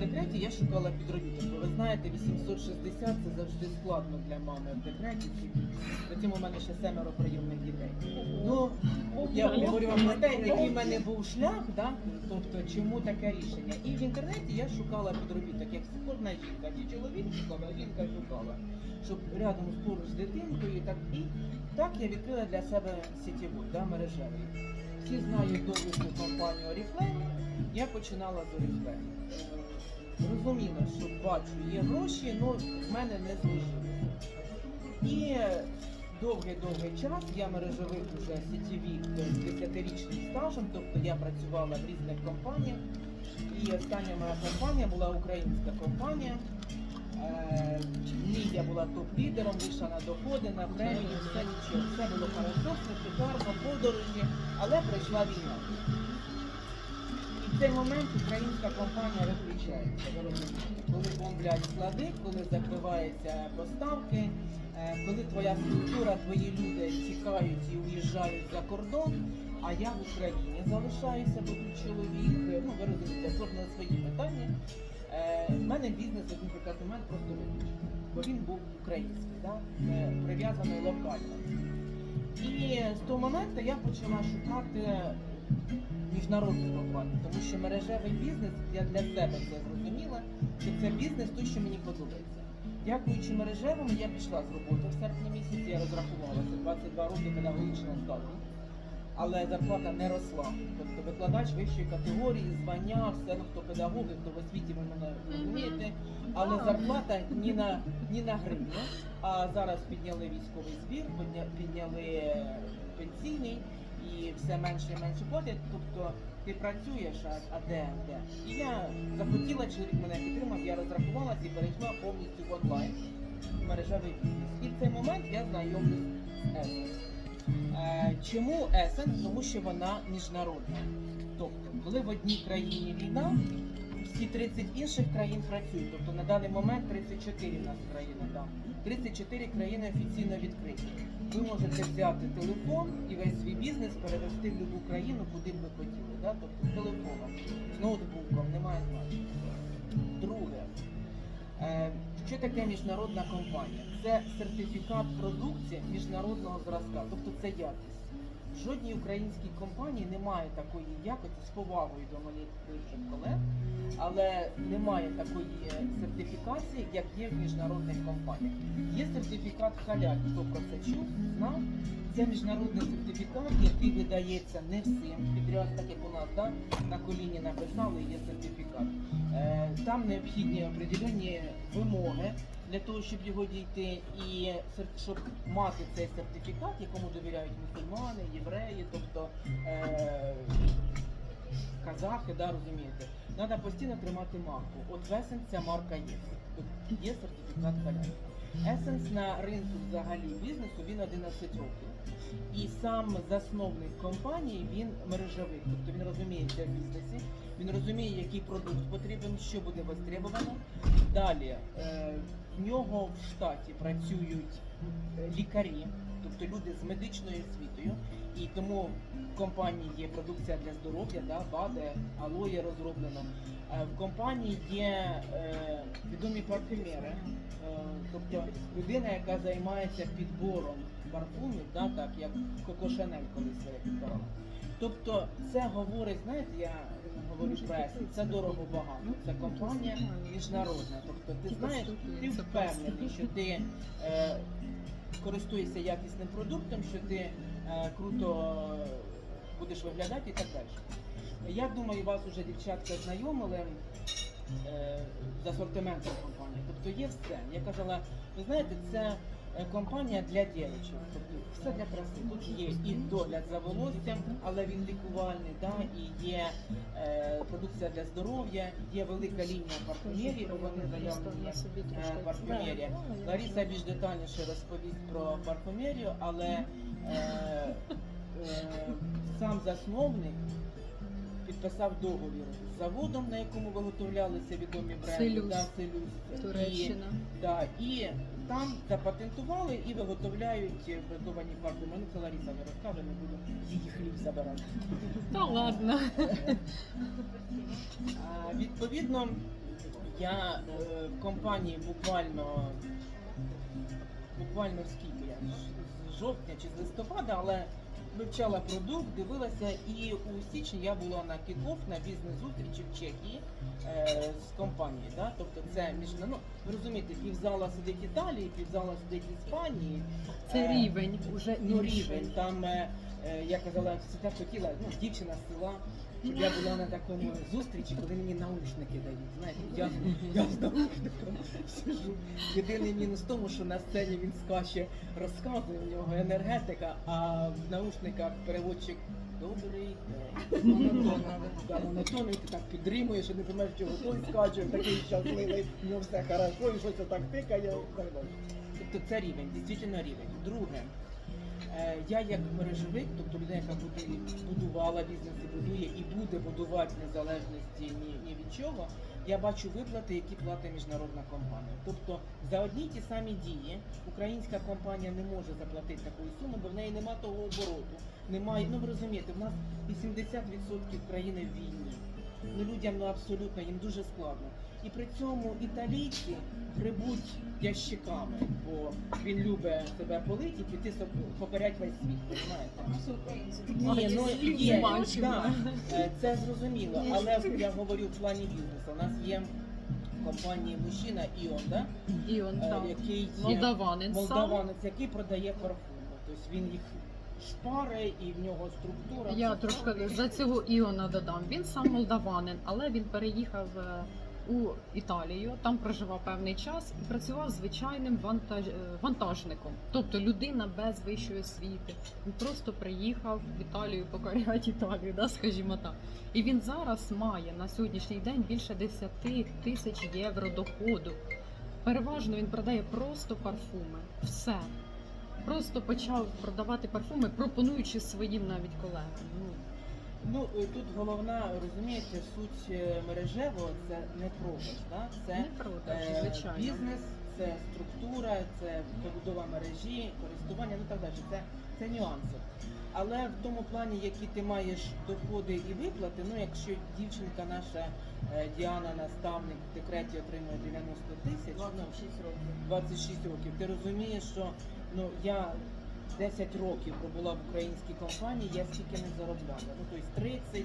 декреті, я шукала підробіток. Ви знаєте, 860 це завжди складно для мами в декреті. Потім у мене ще семеро прийомних дітей. Ну, я говорю вам про те, який в мене був шлях, да? тобто чому таке рішення. І в інтернеті я шукала підробіток, як кожна жінка. І чоловік шукав, жінка шукала, щоб рядом поруч з дитинкою. І так, і так я відкрила для себе сітєву, да, мережевий. Всі знають доблесну компанію Oriflame, я починала з Oriflame. Е, Розуміла, що бачу, є гроші, але в мене не зложилося. І довгий-довгий час я мережевик уже сітєвік з 10-річним стажем, тобто я працювала в різних компаніях. І остання моя компанія була українська компанія. Е, в ній я була топ-лідером, вийшла на доходи, на премії, все нічого, все було хорошо, все шикарно, подорожі, але прийшла війна. Цей момент українська компанія виключається. Коли бомблять склади, коли закриваються поставки, е, коли твоя структура, твої люди тікають і уїжджають за кордон, а я в Україні залишаюся, бо тут чоловік, е, ну ви розумієте, кожного свої питання. Е, в мене бізнес один прекрасний момент просто виключив, бо він був український, да? е, прив'язаний локально. І з того моменту я почала шукати міжнародну компанію, тому що мережевий бізнес, я для себе це зрозуміла, що це бізнес той, що мені подобається. Дякуючи мережевому, я пішла з роботи в серпні місяці, я розрахувалася 22 роки педагогічного стажу, але зарплата не росла. Тобто викладач вищої категорії, звання, все ну, хто педагоги, хто в освіті ви мене розумієте, але зарплата ні на ні на гривню. А зараз підняли військовий збір, підняли пенсійний і все менше і менше платять. Тобто ти працюєш, а, а де, де? І я захотіла, чоловік мене підтримав, я розрахувалася і перейшла повністю в онлайн мережевий бізнес. І в цей момент я знайомлюсь з Essence. Е, Чому Essence? Тому що вона міжнародна. Тобто, коли в одній країні війна, всі 30 інших країн працюють. Тобто на даний момент 34 в нас країни там. 34 країни офіційно відкриті. Ви можете взяти телефон і весь свій бізнес перевести в будь-яку країну, куди б ви хотіли. Да? Тобто з телефоном, з ноутбуком, немає значення. Друге, е, що таке міжнародна компанія? Це сертифікат продукції міжнародного зразка, тобто це якість. Жодній українській компанії немає такої якості з повагою до моїх бивших колег, але немає такої сертифікації, як є в міжнародних компаніях. Є сертифікат халяк, хто про це чув, знав. Це міжнародний сертифікат, який видається не всім підряд, так як у нас да? на коліні написали, є сертифікат. Там необхідні определенні вимоги для того, щоб його дійти, і щоб мати цей сертифікат, якому довіряють мусульмани, євреї, тобто е, казахи, да, розумієте, треба постійно тримати марку. От в Essence ця марка є. Тобто є сертифікат халяк. Essence на ринку взагалі бізнесу він 11 років. І сам засновник компанії він мережевик, тобто він розуміється в бізнесі, він розуміє, який продукт потрібен, що буде востребовано. Далі е, в нього в штаті працюють е, лікарі, тобто люди з медичною освітою, і тому в компанії є продукція для здоров'я, да, БАДе, алоє розроблено. Е, В компанії є відомі парфюмери, тобто людина, яка займається підбором парфумів, да, так як Коко Шанель колись підбирала. Тобто це говорить, знаєте, я говорю Essence, це дорого багато. Це компанія міжнародна. Тобто ти знаєш, ти впевнений, що ти е, користуєшся якісним продуктом, що ти е, круто будеш виглядати і так далі. Я думаю, вас вже дівчатка знайомили е, з асортиментом компанії. Тобто є все. Я казала, ви знаєте, це компанія для дівчат. Тобто все для краси. Тут є і догляд за волоссям, але він лікувальний, да? і є е, продукція для здоров'я, є велика лінія парфумерії, бо вони заявлені е, парфумерія. Лариса більш детальніше розповість про парфумерію, але е, е, сам засновник підписав договір з заводом, на якому виготовлялися відомі бренди. Селюз. Да. Туреччина. І, да, і там запатентували і виготовляють брендовані парти. Мені це Лариса не розкаже, не буду її хліб забирати. Та ладно. А, Відповідно, Я е, в компанії буквально буквально скільки я з жовтня чи з листопада, але вивчала продукт, дивилася, і у січні я була на кікоф на бізнес-зустрічі в Чехії е, з компанією. Да? Тобто це між ну, ви розумієте, півзала сидить Італії, півзала сидить Іспанії. Це Е, рівень уже Ну, інший. рівень. Там е, е, я казала, завжди хотіла, ну, дівчина з села, щоб я була на такому зустрічі, коли мені наушники дають. Знаєте, я, я з наушником сижу. Єдиний мінус в тому, що на сцені він скаче, розказує, у нього енергетика, а в наушниках переводчик добрий день. Монотонно, да, ти так підтримуєш, і не розумієш, чого той скаче, такий щасливий, нього все хорошо, і щось так тикає. Тобто це рівень, дійсно рівень. Друге, Е, Я як мережевик, тобто людина, яка будувала бізнес і будує і буде будувати незалежності ні, ні від чого, я бачу виплати, які платить міжнародна компанія. Тобто за одні ті самі дії українська компанія не може заплатити такої суми, бо в неї нема того обороту. Немає, ну ви розумієте, в нас 80% країни в війні. Ну людям ну абсолютно їм дуже складно. І при цьому італійці грибуть ящиками, бо він любить себе полити і піти покорять весь світ? Ні, ну є, да, е, це зрозуміло. Але я говорю в плані бізнесу. У нас є компанія мужчина Іон, да? І он е, який є молдаванець молдаванець, який продає парфуми. Тобто він їх шпари і в нього структура. Я трошки за цього Іона додам. Він сам молдаванин, але він переїхав е, у Італію, там проживав певний час і працював звичайним вантаж... е, вантажником. Тобто людина без вищої освіти. Він просто приїхав в Італію покоряти Італію, да, скажімо так. І він зараз має на сьогоднішній день більше 10 тисяч євро доходу. Переважно він продає просто парфуми. Все. Просто почав продавати парфуми, пропонуючи своїм навіть колегам. Ну, е, тут головна, розумієте, суть е, мережевого це не продаж, да? це не продаж, е, звичайно. бізнес, це структура, це побудова мережі, користування, ну так далі. Це, це нюанси. Але в тому плані, які ти маєш доходи і виплати, ну якщо дівчинка наша Діана, наставник в декреті отримує 90 тисяч, ну, 26 років, ти розумієш, що ну я 10 років пробула в українській компанії, я стільки не заробляла. Ну тобто 30,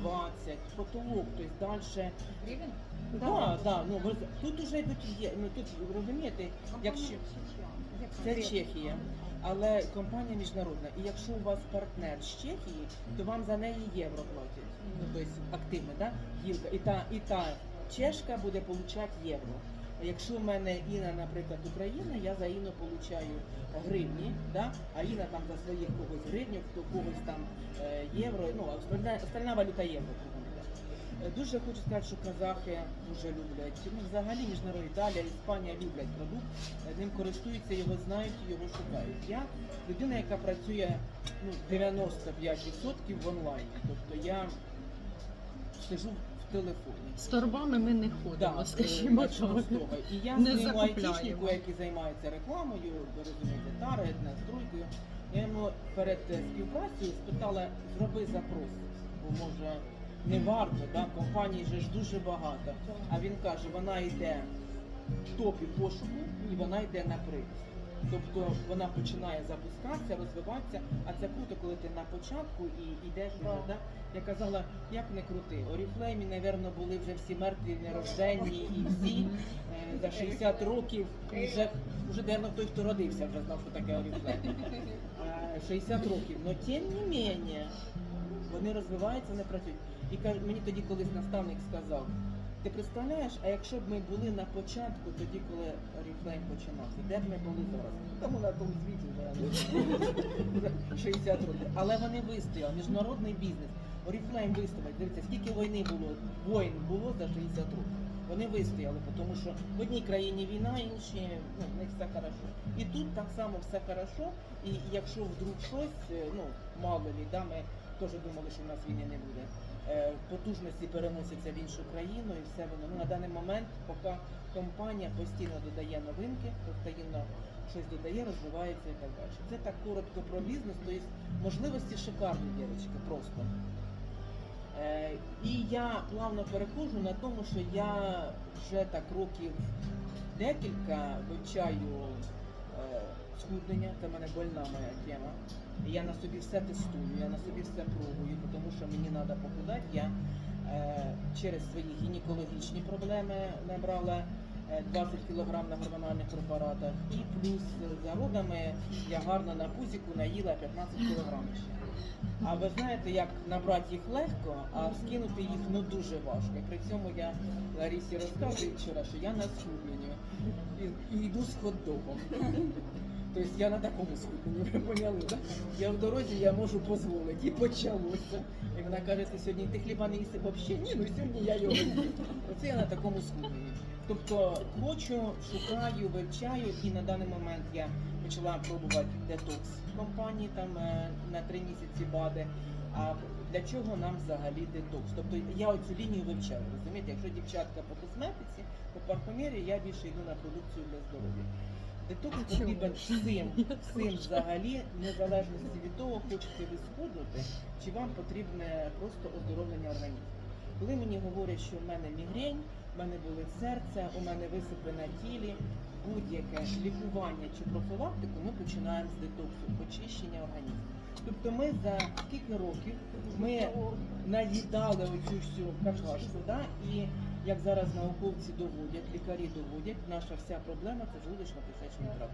20, потолок, тобто далі. Гривень? Да, да, ну ви- тут уже йдуть є. Ну тут розумієте, якщо це Чехія, але компанія міжнародна. І якщо у вас партнер з Чехії, то вам за неї євро платять. Ну тобто активно, да? Гілка. І та і та чешка буде получати євро. Якщо в мене Іна, наприклад, Україна, я за Іну получаю гривні, да? а Іна там за своїх когось гривнів, то когось там е, євро, ну остальна, остальна валюта євро. Е, Дуже хочу сказати, що казахи дуже люблять. Ну, взагалі міжнародні Італія, Іспанія люблять продукт, е, ним користуються, його знають, і його шукають. Я людина, яка працює ну, 95% в онлайні. Тобто я сижу телефоні. З торбами ми не ходимо, Да, скажімо е, почнемо так. з того. І я Не закупляємо. айтішнику, який займається рекламою, ви розумієте, таргет, настройкою. Я йому перед е, співпрацею спитала, зроби запрос, бо може не варто, да? компаній же ж дуже багато. А він каже, вона йде в топі пошуку і вона йде на приказ. Тобто вона починає запускатися, розвиватися, а це круто, коли ти на початку і йдеш вже. Да? Я казала, як не крути. Оріфлеймі, напевно, були вже всі мертві, нерожденні і всі е, за 60 років вже, вже напевно, той, хто родився, вже знав, що таке Оріфлейм. Е, 60 років. Но тим не менше, вони розвиваються, не працюють. І мені тоді колись наставник сказав, ти представляєш, а якщо б ми були на початку, тоді, коли Oriflame починався, де б ми були зараз? Тому на тому світі вже 60 років. Але вони вистояли, міжнародний бізнес. Oriflame вистояв. Дивіться, скільки війни було, воїн було за 60 років. Вони вистояли, тому що в одній країні війна, інші ну, в них все хорошо. І тут так само все хорошо. І якщо вдруг щось, е, ну мало лі, да, ми теж думали, що в нас війни не буде. Е, Потужності переносяться в іншу країну і все воно. Ну, на даний момент, поки компанія постійно додає новинки, постійно щось додає, розвивається і так далі. Це так коротко про бізнес, тобто можливості шикарні, дівчатки, просто. Е, І я плавно переходжу на тому, що я вже так років декілька вивчаю е, схуднення, це в мене больна моя тема. І я на собі все тестую, я на собі все пробую, тому що мені треба похудати. Я е, через свої гінекологічні проблеми набрала е, 20 кг на гормональних препаратах, і плюс за родами я гарно на пузіку наїла 15 кг ще. А ви знаєте, як набрати їх легко, а скинути їх ну дуже важко. І при цьому я Ларісі розказую вчора, що я на схудненні і, і йду з хот-догом. Тобто я на такому схудненні, ви поняли, так? Я в дорозі я можу дозволити, і почалося. І вона каже, ти сьогодні ти хліба не їси взагалі? Ні, ну сьогодні я його їм. Оце я на такому схудненні. Тобто хочу, шукаю, вивчаю, і на даний момент я почала пробувати детокс компанії там е, на три місяці БАДи. А для чого нам взагалі детокс? Тобто я оцю лінію вивчаю, розумієте? Якщо дівчатка по косметиці, по парфумерії, я більше йду на продукцію для здоров'я. Детокс А потрібен всім, всім взагалі, незалежності від того, хочете ви схуднути, чи вам потрібне просто оздоровлення організму. Коли мені говорять, що в мене мігрень, в мене болить серце, у мене висипи на тілі, будь-яке лікування чи профілактику, ми починаємо з детоксу, очищення організму. Тобто ми за скільки років ми наїдали оцю всю какашку, да? і як зараз науковці доводять, лікарі доводять, наша вся проблема це желудочно-кишечний тракт.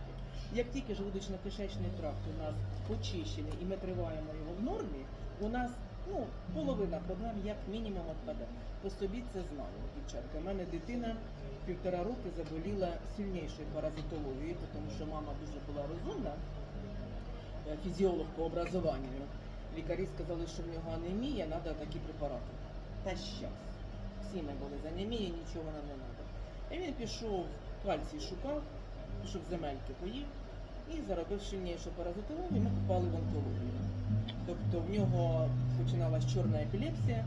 Як тільки желудочно-кишечний тракт у нас очищений і ми триваємо його в нормі, у нас ну, половина проблем як мінімум відпаде. По собі це знаю, дівчатка. У мене дитина півтора роки заболіла сильнішою паразитологією, тому що мама дуже була розумна, е, фізіолог по образованню. Лікарі сказали, що в нього анемія, треба такі препарати. Та щас. Всі ми були з нічого нам не треба. І він пішов, кальцій шукав, пішов земельки поїв і заробив сильнішу паразитологію, ми попали в онкологію. Тобто в нього починалась чорна епілепсія,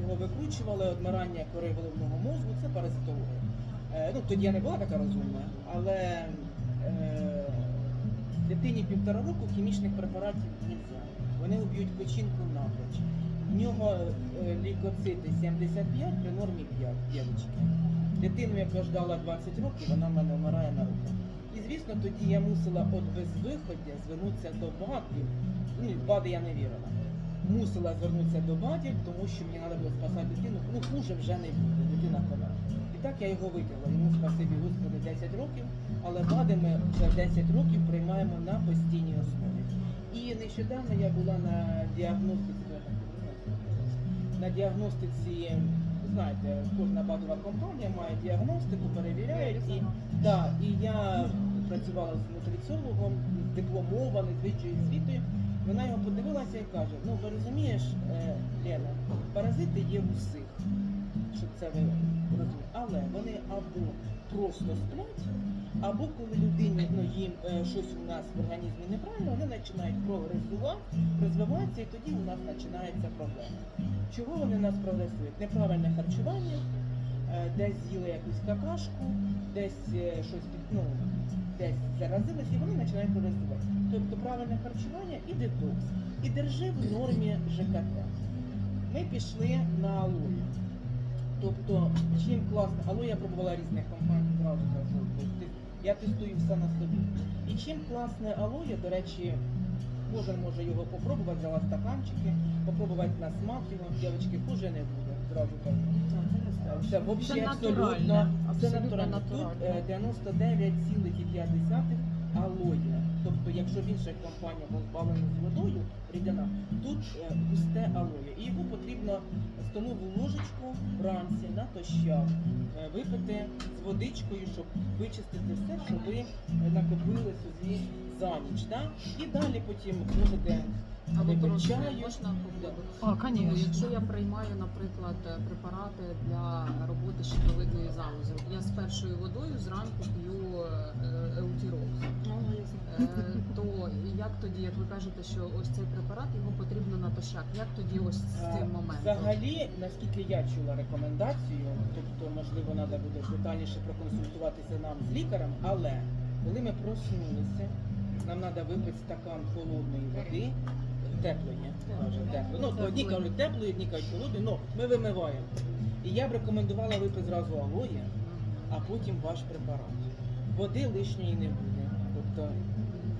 його викручували, одмирання кори головного мозку, це паразитологія. Е, ну, тоді я не була така розумна, але е, дитині півтора року хімічних препаратів не можна. Вони уб'ють печінку напроч. В нього е, лікоцити 75 при нормі 5 дівчатки. Дитину, яка ждала 20 років, вона в мене вмирає на руках. І звісно, тоді я мусила от без виходу звернутися до БАДів. Ну, БАДи я не вірила. Мусила звернутися до БАДів, тому що мені треба було спасати дитину. Ну, хуже вже не буде, дитина помер. І так я його витягла. Йому спасибі Господи 10 років, але БАДи ми вже 10 років приймаємо на постійній основі. І нещодавно я була на діагностиці, на діагностиці, знаєте, кожна базова компанія має діагностику, перевіряють. І, да, і я працювала з нутриціологом, дипломований, з вищою освітою. Вона його подивилася і каже: ну ви розумієш, е, Лена, паразити є в усіх, щоб це ви розуміли. Але вони або просто сплять, або коли людині ну, їм е, щось у нас в організмі неправильно, вони починають прогресувати, розвиватися, і тоді у нас починається проблема. Чого вони нас прогресують? Неправильне харчування, е, десь з'їли якусь какашку, десь е, щось під, ну, десь заразились, і вони починають прогресувати. Тобто правильне харчування і детокс. І держи в нормі ЖКТ. Ми пішли на алою. Тобто, чим класно, алоє я пробувала різних компаній, зразу кажу. Тобто, я тестую все на собі. І чим класне алоє, до речі, кожен може його попробувати, взяла стаканчики, попробувати на смак його, дівчатки, хуже не буде, зразу кажу. Це взагалі абсолютно, абсолютно натурально. Тут е, 99,5 алоє. Тобто, якщо в інших компаніях розбавлено з водою, рідина, тут е, густе алоє. І його потрібно столову ложечку вранці натощак е, випити з водичкою, щоб вичистити все, що ви е, накопили собі за ніч. Да? І далі потім можете А випити чаю. можна? А, Ну, Якщо я приймаю, наприклад, е, препарати для роботи щитовидної залози, я з першою водою зранку п'ю е, Е, то як тоді, як ви кажете, що ось цей препарат його потрібно натощак? Як тоді ось з цим моментом? Взагалі, наскільки я чула рекомендацію, тобто, можливо, треба буде детальніше проконсультуватися нам з лікарем, але коли ми проснулися, нам треба випити стакан холодної води, Теплої, каже, теплої. Ну, одні кажуть теплої, одні кажуть холодної, ну ми вимиваємо. І я б рекомендувала випити зразу алоє, а потім ваш препарат. Води лишньої не буде. Тобто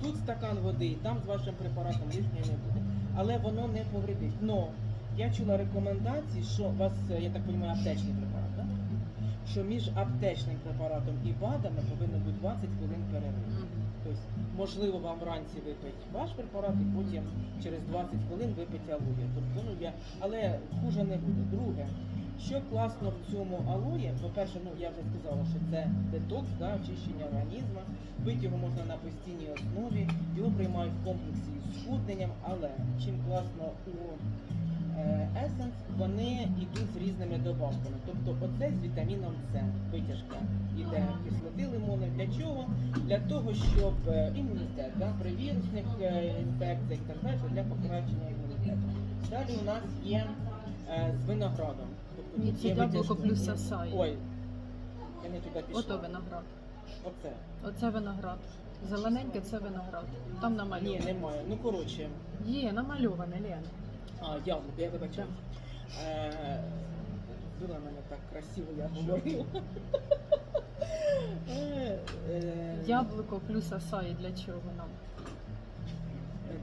тут стакан води, там з вашим препаратом лишньої не буде. Але воно не повредить. Но я чула рекомендації, що у вас, е, я так розумію, аптечний препарат, так? що між аптечним препаратом і БАДами повинно бути 20 хвилин перерив. Тобто, можливо, вам вранці випити ваш препарат і потім через 20 хвилин випити алоє. Тобто, ну, я... Але хуже не буде. Друге, що класно в цьому алої, по-перше, ну я вже сказала, що це детокс, да, очищення організму. Пити його можна на постійній основі, його приймають в комплексі з схудненням, але чим класно у е, Essence, вони йдуть з різними добавками. Тобто оце з вітаміном С, витяжка іде кислоти лимони. Для чого? Для того, щоб е, імунітет, да, при вірусних е, інфекціях і так далі, для покращення імунітету. Далі у нас є е, з виноградом. Ні, це яблуко плюс асай. Ой, я не туди пішла. Ото виноград. Оце. Оце виноград. Зелененьке це виноград. Там Ні, немає. Ну коротше. Є, намальоване, Лен. А, яблуко, я вибачаю. Е, Була мене так красиво, я говорила. Е, е, Яблуко плюс асай для чого нам?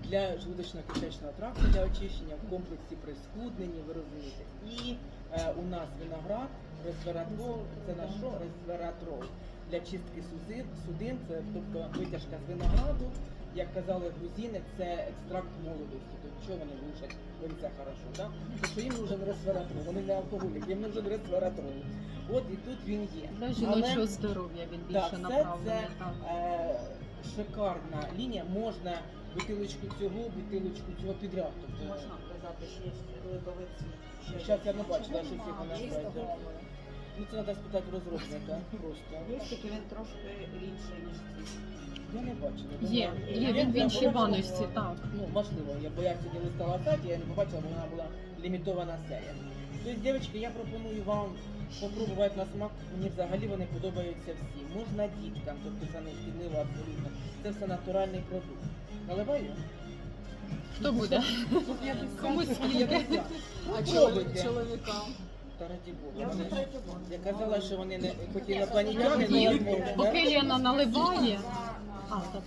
Для желудочно-кишечного тракту, для очищення в комплексі при схудненні, ви розумієте. І е, у нас виноград, ресвератрол, це на що? Ресвератрол. Для чистки судин, судин, це тобто витяжка з винограду. Як казали грузини, це екстракт молодості. Тобто що вони глушать винця хорошо, да? Тому що їм нужен ресвератрол, вони не алкоголіки, їм нужен ресвератрол. От і тут він є. Для жіночого здоров'я він більше Так, це, направлений. це е, шикарна лінія. Можна бутилочку цього, бутилочку цього підряд. Тобто, Можна казати, що є липовиці. Зараз я не бачила, що всіх вона знає. Ну це треба спитати розробника просто. Є тільки він трошки рідший, ніж ці. Я не бачила. Є, є, він в я іншій побачила, баночці, так. Ну, можливо, я, бо я сьогодні листала сайт, я не побачила, бо вона була лімітована серія. Тобто, дівчатки, я пропоную вам попробувати на смак. Мені взагалі вони подобаються всі. Можна діткам, тобто це не шкідливо абсолютно. Це все натуральний продукт. Наливаю? Хто буде? Комусь скільки? А чоловікам? Та раді Бога. Я вже третю банку. Я казала, що вони не хоч інопланетяни, Ні, але можна, да? Поки Лена наливає. А, так.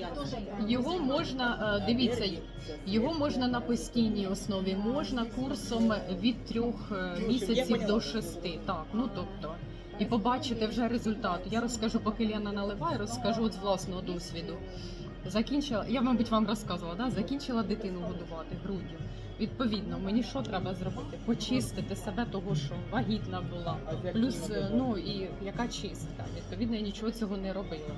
я постоянно? Його можна, е, дивіться, його можна на постійній основі, можна курсом від трьох е, місяців до шести. Так, ну тобто. І побачите вже результат. Я розкажу, поки Лена наливає, розкажу от з власного досвіду. Закінчила, я, мабуть, вам розказувала, да? закінчила дитину годувати груддю. Відповідно, мені що треба зробити? Почистити себе, того, що вагітна була. Плюс, ну і яка чистка. Відповідно, я нічого цього не робила.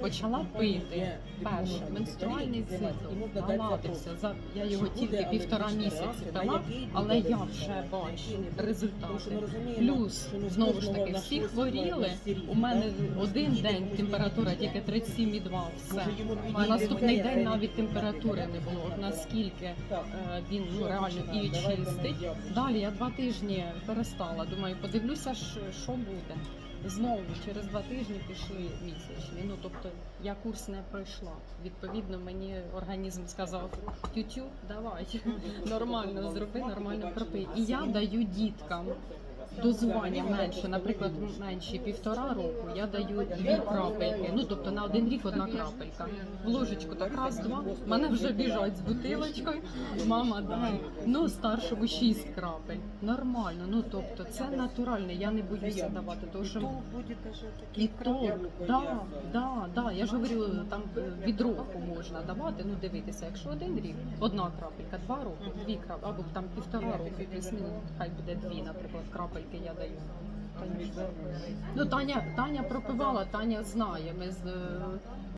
Почала пити. Перше, менструальний цикл наладився. За я його тільки півтора місяці пила, але я вже бачу результати. Плюс знову ж таки всі хворіли. У мене один день температура тільки 37,2, все. А наступний день навіть температури не було. От наскільки е, він ну реально і чистить. Далі я два тижні перестала. Думаю, подивлюся, що, що буде. Знову через два тижні пішли місячні. Ну тобто я курс не пройшла. Відповідно, мені організм сказав: тютю, давай нормально зроби, нормально пропи. І я даю діткам дозування менше, наприклад, менші півтора року. Я даю дві крапельки. Ну тобто на один рік одна крапелька. В ложечку так раз, два. Мене вже біжать з бутилочкою. Мама дай. Ну старшому шість крапель. Нормально. Ну тобто це натурально. Я не боюся давати, тому що. І то, да, да, да. Я ж говорю, там е, від року можна давати. Ну дивитися, якщо один рік, одна крапелька, два роки, дві крапельки, або там півтора роки, плюс-мінус, хай буде дві, наприклад, крапельки я даю. Ну Таня, Таня пропивала, Таня знає. Ми з е,